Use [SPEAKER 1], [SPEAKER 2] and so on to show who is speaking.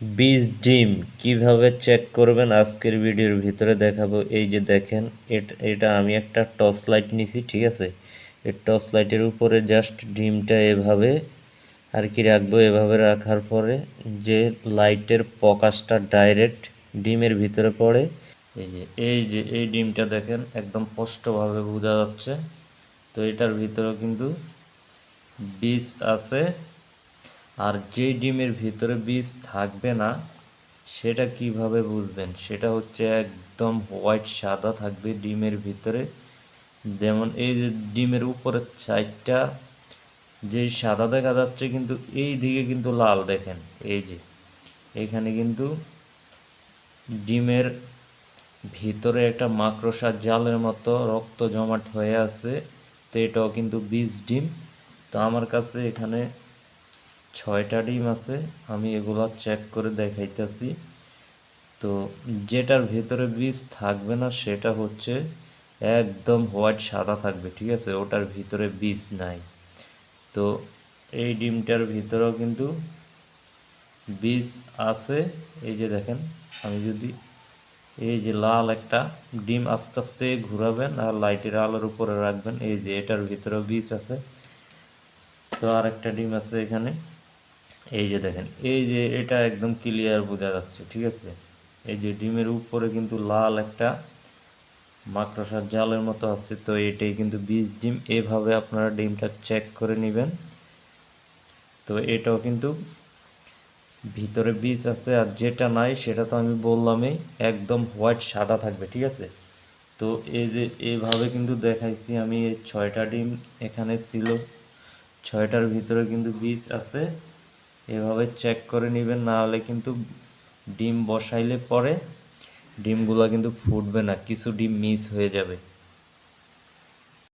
[SPEAKER 1] বীজ ডিম কীভাবে চেক করবেন? আজকের ভিডিওর ভিতরে দেখাবো। এই যে দেখেন, এটা আমি একটা টর্চ লাইট নিছি, ঠিক আছে? এই টর্চ লাইটের উপরে জাস্ট ডিমটা এভাবে আর কি রাখব? এভাবে রাখার পরে যে লাইটের প্রকাশটা ডাইরেক্ট ডিমের ভিতরে পড়ে, এই যে এই যে, এই ডিমটা দেখেন, একদম স্পষ্টভাবে বোঝা যাচ্ছে। তো এটার ভিতরেও কিন্তু বীজ আছে। আর যে ডিমের ভিতরে বীজ থাকবে না, সেটা কীভাবে বুঝবেন? সেটা হচ্ছে একদম হোয়াইট সাদা থাকবে ডিমের ভিতরে। যেমন এই যে ডিমের উপরের সাইডটা যে সাদা দেখা যাচ্ছে কিন্তু এই দিকে কিন্তু লাল দেখেন, এই যে। এখানে কিন্তু ডিমের ভিতরে একটা মাকড়সার জালের মতো রক্ত জমাট হয়ে আছে, তো এটাও কিন্তু বীজ ডিম। তো আমার কাছে এখানে ছয়টা ডিম আছে, আমি এগুলো চেক করে দেখাইতেছি। তো যেটার ভেতরে বীজ থাকবে না, সেটা হচ্ছে একদম হোয়াইট সাদা থাকবে, ঠিক আছে? ওটার ভিতরে বীজ নাই। তো এই ডিমটার ভিতরেও কিন্তু বীজ আছে। এই যে দেখেন, আমি যদি এই যে লাল একটা ডিম আস্তে আস্তে ঘুরাবেন আর লাইটের আলোর উপরে রাখবেন, এই যে এটার ভিতরেও বীজ আছে। তো আর একটা ডিম আছে এখানে। এই যে দেখেন, এই যে এটা একদম ক্লিয়ার বোঝা যাচ্ছে, ঠিক আছে? এই যে ডিমের উপরে কিন্তু লাল একটা মাকড়সার জালের মতো আছে, তো এটাই কিন্তু বীজ ডিম। এভাবে আপনারা ডিমটা চেক করে নেবেন। তো এটাও কিন্তু ভিতরে বীজ আছে, আর যেটা নাই সেটা তো আমি বললামই, একদম হোয়াইট সাদা থাকবে, ঠিক আছে? তো এই যে এইভাবে কিন্তু দেখাইছি আমি, ছয়টা ডিম এখানে ছিল, ছয়টার ভিতরে কিন্তু বীজ আছে। এভাবে চেক করে নেবেন না হলে কিন্তু ডিম বসাইলে পরে ডিমগুলো কিন্তু ফুটবে না, কিছু ডিম মিস হয়ে যাবে।